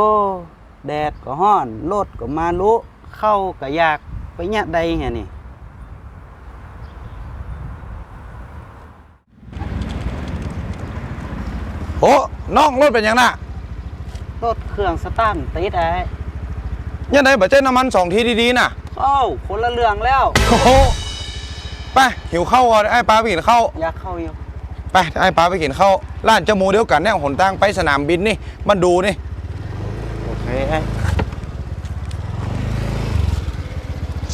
โอ้แดดก็ฮ้อนรถก็มาลุเข้าก็อยากไปเนี่ยใดไงนี่โอ้น้องรถเป็นยังน่ะรถเครื่องสตาร์ทติดไอ้ยังไงบัเจ้น้ำมันสองทีดีๆน่ะโอ้าคนละเรื่องแล้วโอ้โหไปหิวข้าวก่อนไอ้ปลาไปกินข้าวอยากเข้าอยู่ไปไอ้ปลาไปกินข้าวร้านเจาหมูเดียวกันเนี่ยหนทางไปสนามบินนี่มันดูนี่โอ เคไอ้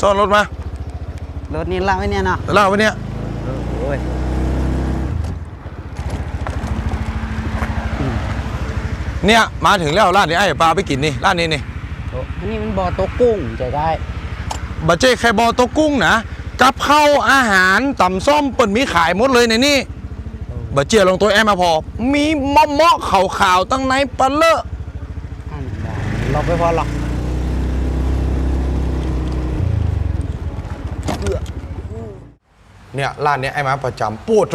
ซ่อนรถมารถนี้ละไว้เนี่ยเนาะเล่าไว้เนี่ยโอ้ยเนี่ยมาถึงแล้วร้านนี้ไอ้ปลาไปกินนี่ร้านนี้นี่โอ้อันนี้มันบ่อตกกุ้งใจได้บัเจ้แค่บอโต๊ะกุ้งนะกับข้าวอาหารต่ำส้มเปิ่นมีขายหมดเลยในนี่บัเจ้ลงตัวแอมมาพอ มีมะเมาะขาวๆตั้งในปลาเลอะอันได้ เราไปพอหรอกเนี่ยร้านเนี้ยไอ้มาประจำปวด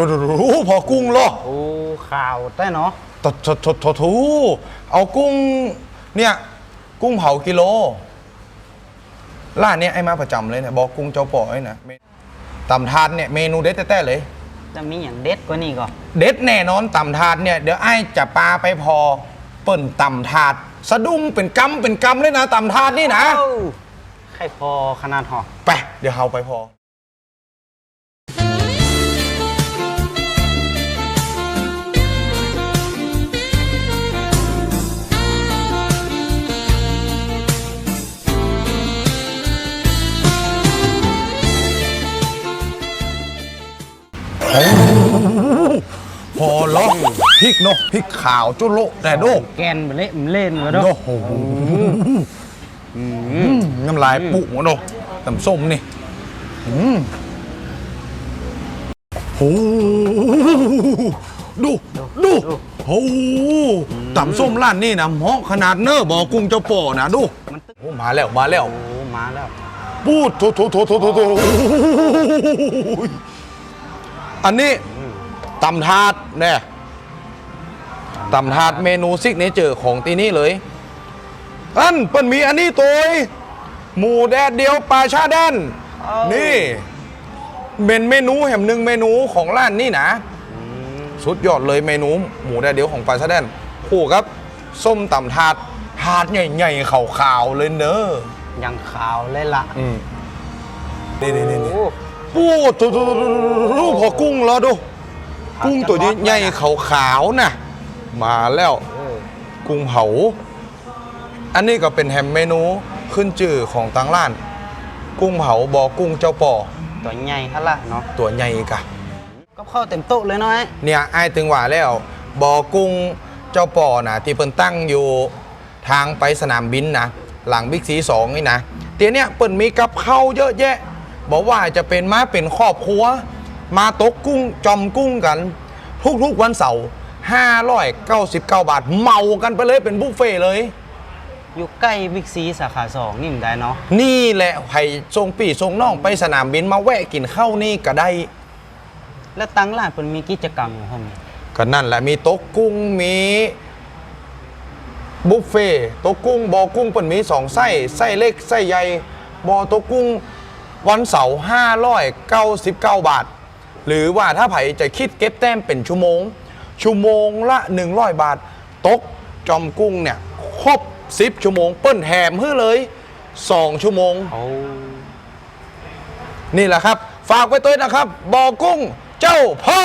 รู้พอกุ้งเหรอโอ้ข่าวแต่เนาะทดทดทดทดทูเอากุ้งเนี่ยกุ้งเผากิโลร้านเนี้ยไอ้มาประจำเลยเนี่ยบอกกุ้งเจ้าป่อยนะเมตำถาดเนี่ยเมนูเด็ดแต้ๆเลย จะมีอย่างเด็ดกว่านี้ก็เด็ดแน่นอนตำถาดเนี่ยเดี๋ยวไอ้จะปาไปพอเปิ่นตำถาด สะดุ้งเป็นกำเป็นกำเลยนะตำถาดนี่นะเอ้าใครพอขนาดหอไปเดี๋ยวเฮาไปพอพอล็อก พริกเนาะพริกขาวจุโลแต่โดกแกนไปเละมันเล่นมาด้วยโอ้โหน้ำลายปุหมดเนาะน้ำส้มนี่อืมโอ้โหดูดูโอ้โหตำส้มร้านนี่นะเหมาะขนาดเนอบอกกุ้งเจ้าป่อนะดูมันตึ๊กโอ้มาแล้วมาแล้วโอ้มาแล้วปูดโถโถโถโถโถโถอันนี้ตำถาดเนี่ย ตำถาดเมนูซิกเนเจอร์ของที่นี่เลย อันเปิ้นมีอันนี้ตัวเองหมูแดดเดียวปลาชาแดนเอ้านี่เป็นเมนูแห่งหนึ่งเมนูของร้านนี่นะสุดยอดเลยเมนู หมูแดดเดียวของปลาชาแดนคู่ครับ ส้มตำถาดถาดใหญ่ๆขาวๆเลยเนอะยังขาวเลยล่ะอืมนี่นี่นี่โอ้ปูดตัวตัวรูปพอกุ้งแล้วดู กุ้งตัวนี้ใหญ่ขาวๆน่ะ มาแล้วเออกุ้งเผา อันนี้ก็เป็นแฮมเมนูขึ้นจื่อของทางร้าน กุ้งเผาบอกุ้งเจ้าป่อตัวใหญ่ฮะล่ะเนาะตัวใหญ่กะก็เข้าเต็มโต๊ะเลยเนาะไอ้เนี่ยไอ้ายถึงว่าแล้วบอกุ้งเจ้าป่อนะที่เปิ้นตั้งอยู่ทางไปสนามบินนะหลังบิ๊กซีสองนี่นะเตียเนี่ยเปิ้นมีกับข้าวเยอะแยะ บอกว่าจะเป็นมาเป็นครอบครัว มาตกกุ้งจอมกุ้งกัน ทุกๆวันเสาร์ 599 บาท เมากันไปเลยเป็นบุฟเฟ่ต์เลย อยู่ใกล้บิ๊กซีสาขาสองนี่มันได้เนาะนี่แหละไผ่ทรงปีทรงน้องไปสนามบินมาแวะกินข้าวนี่ก็ได้ แล้วตั้งร้านเป็นมีกิจกรรมของเขามีก็นั่นแหละมีโต๊ะกุ้งมีบุฟเฟ่ต์โต๊ะกุ้งบอกุ้งเปิ่นมีสองไส้ไส้เล็กไส้ใหญ่บอโต๊ะกุ้งวันเสาร์599 บาท หรือว่าถ้าไผ่จะคิดเก็บแต้มเป็นชั่วโมง ชั่วโมงละ 100 บาทโต๊ะจอมกุ้งเนี่ยครบ10ชั่วโมง เปิ้นแถมให้เลย2ชั่วโมงโอ้นี่แหละครับ ฝากไว้ตัวนะครับบอกุ้งเจ้าพ่อ